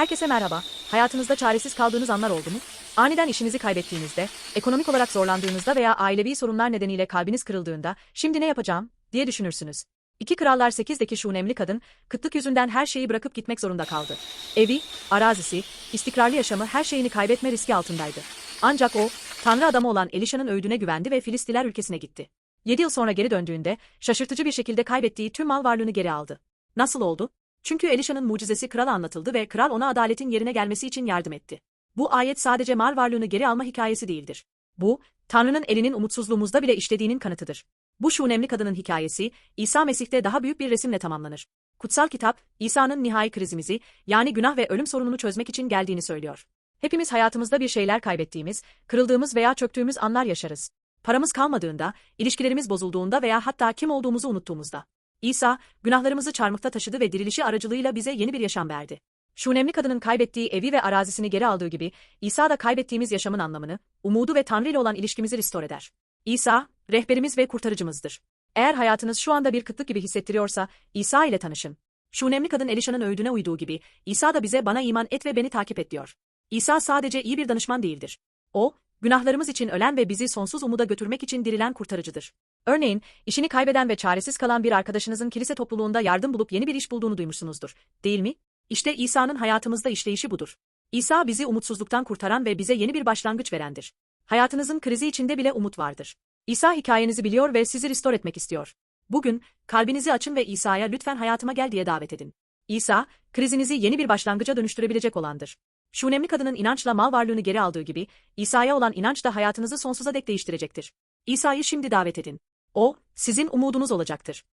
Herkese merhaba. Hayatınızda çaresiz kaldığınız anlar oldu mu? Aniden işinizi kaybettiğinizde, ekonomik olarak zorlandığınızda veya ailevi sorunlar nedeniyle kalbiniz kırıldığında, şimdi ne yapacağım diye düşünürsünüz. İki Krallar 8'deki şu önemli kadın, kıtlık yüzünden her şeyi bırakıp gitmek zorunda kaldı. Evi, arazisi, istikrarlı yaşamı her şeyini kaybetme riski altındaydı. Ancak o, Tanrı adamı olan Elişa'nın öğüdüne güvendi ve Filistiler ülkesine gitti. 7 yıl sonra geri döndüğünde, şaşırtıcı bir şekilde kaybettiği tüm mal varlığını geri aldı. Nasıl oldu? Çünkü Elişa'nın mucizesi krala anlatıldı ve kral ona adaletin yerine gelmesi için yardım etti. Bu ayet sadece mal varlığını geri alma hikayesi değildir. Bu, Tanrı'nın elinin umutsuzluğumuzda bile işlediğinin kanıtıdır. Bu şu önemli kadının hikayesi, İsa Mesih'te daha büyük bir resimle tamamlanır. Kutsal kitap, İsa'nın nihai krizimizi, yani günah ve ölüm sorununu çözmek için geldiğini söylüyor. Hepimiz hayatımızda bir şeyler kaybettiğimiz, kırıldığımız veya çöktüğümüz anlar yaşarız. Paramız kalmadığında, ilişkilerimiz bozulduğunda veya hatta kim olduğumuzu unuttuğumuzda. İsa, günahlarımızı çarmıhta taşıdı ve dirilişi aracılığıyla bize yeni bir yaşam verdi. Şu önemli kadının kaybettiği evi ve arazisini geri aldığı gibi, İsa da kaybettiğimiz yaşamın anlamını, umudu ve Tanrı ile olan ilişkimizi restore eder. İsa, rehberimiz ve kurtarıcımızdır. Eğer hayatınız şu anda bir kıtlık gibi hissettiriyorsa, İsa ile tanışın. Şu önemli kadın Elişa'nın öğüdüne uyduğu gibi, İsa da bize bana iman et ve beni takip et diyor. İsa sadece iyi bir danışman değildir. O, günahlarımız için ölen ve bizi sonsuz umuda götürmek için dirilen kurtarıcıdır. Örneğin, işini kaybeden ve çaresiz kalan bir arkadaşınızın kilise topluluğunda yardım bulup yeni bir iş bulduğunu duymuşsunuzdur, değil mi? İşte İsa'nın hayatımızda işleyişi budur. İsa bizi umutsuzluktan kurtaran ve bize yeni bir başlangıç verendir. Hayatınızın krizi içinde bile umut vardır. İsa hikayenizi biliyor ve sizi restore etmek istiyor. Bugün, kalbinizi açın ve İsa'ya lütfen hayatıma gel diye davet edin. İsa, krizinizi yeni bir başlangıca dönüştürebilecek olandır. Şu önemli kadının inançla mal varlığını geri aldığı gibi, İsa'ya olan inanç da hayatınızı sonsuza dek değiştirecektir. İsa'yı şimdi davet edin. O, sizin umudunuz olacaktır.